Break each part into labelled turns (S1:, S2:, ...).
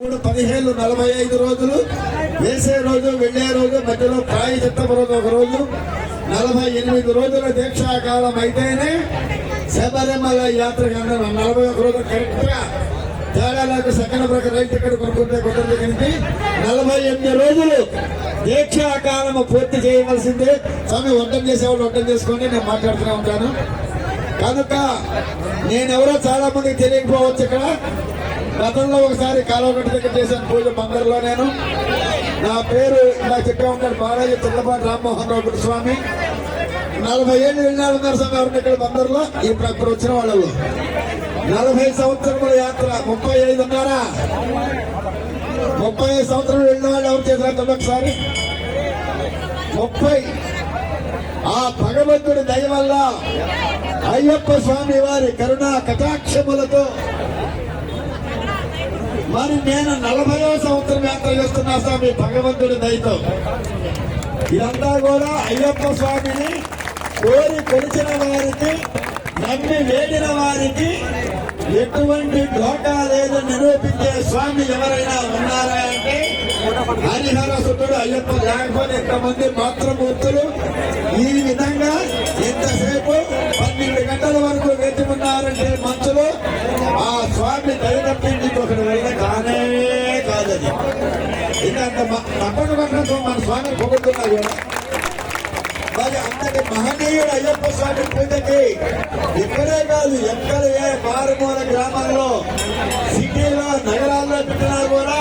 S1: మూడు పదిహేను నలభై ఐదు రోజులు వేసే రోజు వెళ్ళే రోజు మధ్యలో ప్రాయచిత్తం చిత్తపురం ఒక రోజు నలభై ఎనిమిది రోజుల దీక్షాకాలం అయితేనే శబరిమల యాత్ర కన్నా నలభై ఒక రోజు కరెక్ట్గా తేడాలకు సెకండ్ ప్రకారం రైట్ టికెట్ కొనుక్కుంటే కుదరదు కనుక నలభై ఎనిమిది రోజులు దీక్షాకాలం పూర్తి చేయవలసిందే. స్వామి వంటం చేసేవాళ్ళు వంటం చేసుకోండి నేను మాట్లాడుతూనే ఉంటాను. కనుక నేనెవరో చాలా మందికి తెలియకపోవచ్చు ఇక్కడ. గతంలో ఒకసారి కాలువగట్టు దగ్గర చేశాను పూజ బందర్లో నేను. నా పేరు ఇలా చెప్పా ఉన్నాడు బాలాజీ చిల్లపాటి రామ్మోహన్ రావు గురుస్వామి. నలభై ఏళ్ళు వెళ్ళినారు ఉన్నారు స్వామి ఇక్కడ బందర్లో ఇప్పుడు అక్కడ వచ్చిన వాళ్ళు నలభై సంవత్సరముల యాత్ర ముప్పై ఐదు ఉన్నారా ముప్పై ఐదు సంవత్సరాలు వెళ్ళిన వాళ్ళు ఎవరు చేశారు ఒకసారి? ముప్పై. ఆ భగవంతుడి దయ వల్ల అయ్యప్ప స్వామి వారి కరుణ కటాక్షములతో మరి నేను నలభైవ సంవత్సరం యాత్ర చేస్తున్నా స్వామి భగవంతుడి దయతో. ఇదంతా కూడా అయ్యప్ప స్వామిని కోరి కొలిచిన వారికి నమ్మి వేడిన వారికి ఎటువంటి ఢోకా లేదు నిరూపించే స్వామి ఎవరైనా ఉన్నారా అంటే హరిహర సుతుడు అయ్యప్ప లేకపోతే ఇంతమంది మాతృమూర్తులు. ఈ విధంగా స్వామి దయతప్పించి ఒకటి వెళ్ళ కానే కాదది ఇంకా అంత తప్పక పట్టడంతో మన స్వామి పొగుతున్నా కూడా మరి అంతటి మహనీయుడు అయ్యప్ప స్వామి పూజకి ఇక్కడే కాదు ఎక్కడ ఏ మారుమూల గ్రామంలో సిటీలో నగరాల్లో పెట్టినా కూడా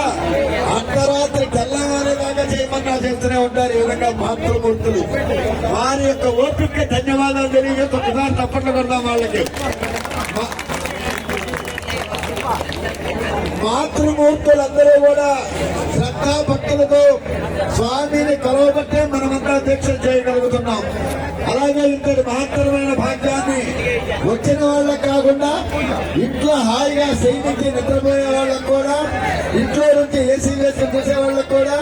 S1: అర్ధరాత్రి తెల్లవారి దాకా చేయమన్నా చేస్తూనే ఉంటారు ఈ విధంగా మాతృమూర్తులు వారి యొక్క ఓపిక ధన్యవాదాలు తెలియజేస్తూ ఒకసారి తప్పట్లు కొడదాం వాళ్ళకి. మాతృమూర్తులందరూ కూడా శ్రద్ధా భక్తులతో స్వామిని కలవబట్టే మనమంతా దీక్ష చేయగలుగుతున్నాం. అలాగే ఇంతటి మహత్తరమైన భాగ్యాన్ని వచ్చిన వాళ్ళకి కాకుండా ఇంట్లో హాయిగా సైనికి నిద్రపోయే వాళ్ళకు కూడా ఇంట్లో నుంచి ఏసీ వేసి చూసే వాళ్ళకు కూడా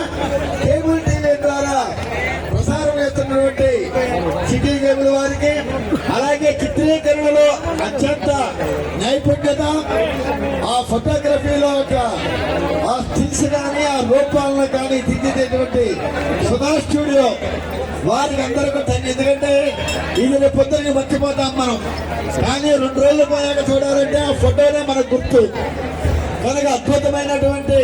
S1: కేబుల్ టీవీ ద్వారా ప్రసారం చేస్తున్నటువంటి సిటీ కేబుల్ వారికి అలాగే చిత్రీకరణలో అత్యంత నైపుణ్యత ఫోటోగ్రఫీలో ఒక ఆ స్టిల్స్ కానీ ఆ రూపాలను కానీ దిద్దినటువంటి సుధా స్టూడియో. వారికి అందరికీ తగ్గి ఎందుకంటే ఇది పొద్దున్న మర్చిపోతాం మనం. కానీ రెండు రోజులు పోయాక చూడాలంటే ఆ ఫోటోనే మనకు గుర్తు. కనుక అద్భుతమైనటువంటి